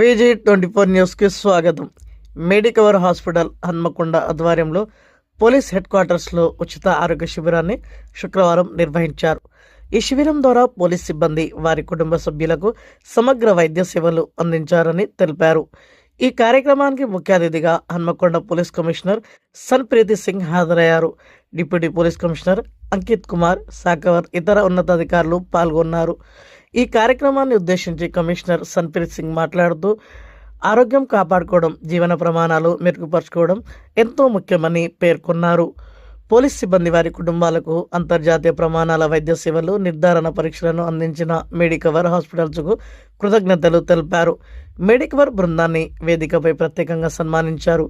విజీ twenty four న్యూస్కి స్వాగతం. Medicover hospital Hanamkonda ఆధ్వర్యంలో పోలీస్ హెడ్ క్వార్టర్స్లో ఉచిత ఆరోగ్య శిబిరాన్ని శుక్రవారం నిర్వహించారు. ఈ శిబిరం ద్వారా పోలీస్ సిబ్బంది వారి కుటుంబ సభ్యులకు సమగ్ర వైద్య సేవలు అందించారని తెలిపారు. ఈ కార్యక్రమానికి ముఖ్య అతిథిగా హన్మకొండ పోలీస్ కమిషనర్ సన్ప్రీతి సింగ్ హాజరయ్యారు. Deputy police commissioner Ankit Kumar Sakavar ఇతర ఉన్నతాధికారులు పాల్గొన్నారు. ఈ కార్యక్రమాన్ని ఉద్దేశించి కమిషనర్ సన్ప్రీత్ సింగ్ మాట్లాడుతూ ఆరోగ్యం కాపాడుకోవడం జీవన ప్రమాణాలు మెరుగుపరచుకోవడం ఎంతో ముఖ్యమని పేర్కొన్నారు. పోలీస్ సిబ్బంది వారి కుటుంబాలకు అంతర్జాతీయ ప్రమాణాల వైద్య సేవలు నిర్ధారణ పరీక్షలను అందించిన మెడికవర్ హాస్పిటల్స్కు కృతజ్ఞతలు తెలిపారు. మెడికవర్ బృందాన్ని వేదికపై ప్రత్యేకంగా సన్మానించారు.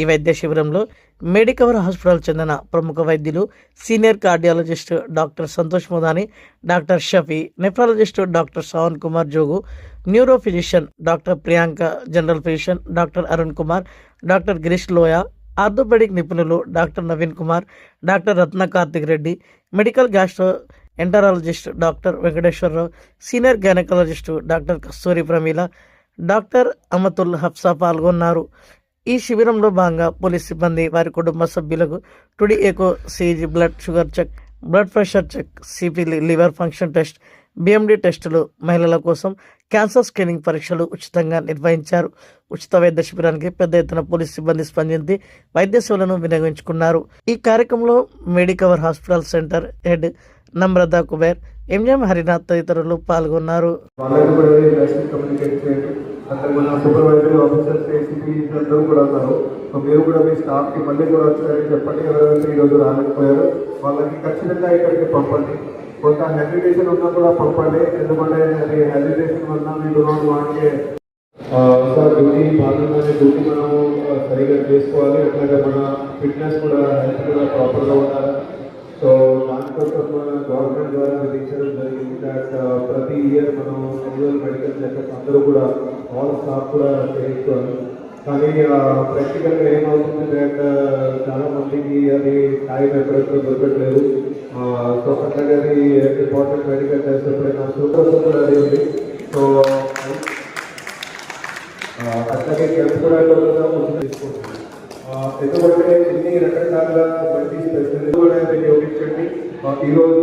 ఈ వైద్య శిబిరంలో మెడికవర్ హాస్పిటల్ చెందిన ప్రముఖ వైద్యులు senior cardiologist doctor Santosh Mudani doctor Shafi nephrologist doctor Savan Kumar Jogu neuro physician doctor Priyanka general physician doctor Arun Kumar doctor Girish Loya orthopedic నిపుణులు doctor Naveen Kumar doctor Ratna Karthik Reddy medical gastroenterologist doctor Venkateswararao senior gynaecologist doctor Kasturi Pramila doctor Amatul Hafsa పాల్గొన్నారు. ఈ శిబిరంలో భాగంగా పోలీస్ సిబ్బంది వారి కుటుంబ సభ్యులకు two D echo ECG blood sugar check blood pressure check CP liver function test BMD టెస్టులు మహిళల కోసం క్యాన్సర్ స్క్రీనింగ్ పరీక్షలు ఉచితంగా నిర్వహించారు. ఉచిత వైద్య శిబిరానికి పెద్ద ఎత్తున పోలీస్ సిబ్బంది స్పందించి వైద్య సేవలను వినియోగించుకున్నారు. ఈ కార్యక్రమంలో Medicover hospital centre head Namrata Kuber MM Harinath తదితరులు పాల్గొన్నారు. అంటే మన సూపర్వైజర్ ఆఫీసర్స్ ఏసీపీ అందరూ కూడా ఉన్నారు. సో మీరు కూడా మీ స్టాఫ్కి మళ్ళీ కూడా వచ్చారని చెప్పండి. ఎవరైతే ఈరోజు రాలేకపోయారు వాళ్ళకి ఖచ్చితంగా ఇక్కడికి పంపండి. కొంత హెసిటేషన్ ఉన్నా కూడా పంపండి ఎందుకంటే అది హెసిటేషన్ వల్ల మీరు రోజు వాడితే సార్ డ్యూటీ భాగంగానే డ్యూటీ మనము సరిగా చేసుకోవాలి. అట్లాగే మన ఫిట్నెస్ కూడా హెల్త్ కూడా ప్రాపర్గా ఉండాలి. సో దానికోసం మన గవర్నమెంట్ ద్వారా విధించడం జరిగింది. దట్ ప్రతి ఇయర్ మనం రెగ్యులర్ మెడికల్ చెకప్ అందరూ కూడా ఆల్ స్టాఫ్ కూడా చేయించుకోవాలి. కానీ ప్రాక్టికల్గా ఏమవుతుంది దట్ చాలా మందికి అది టైం ఎక్కడెక్కడ దొరకట్లేదు. సో గారి ఇంపార్టెంట్ మెడికల్ టెస్ట్ ఎప్పుడైనా సూపర్ సూపర్ అది ఉంది. సో అట్లాగే క్యాంప్ కూడా తీసుకుంటుంది ఎందుకంటే ఇన్ని రకరకాల కూడా ఉపయోగించండి. ఈరోజు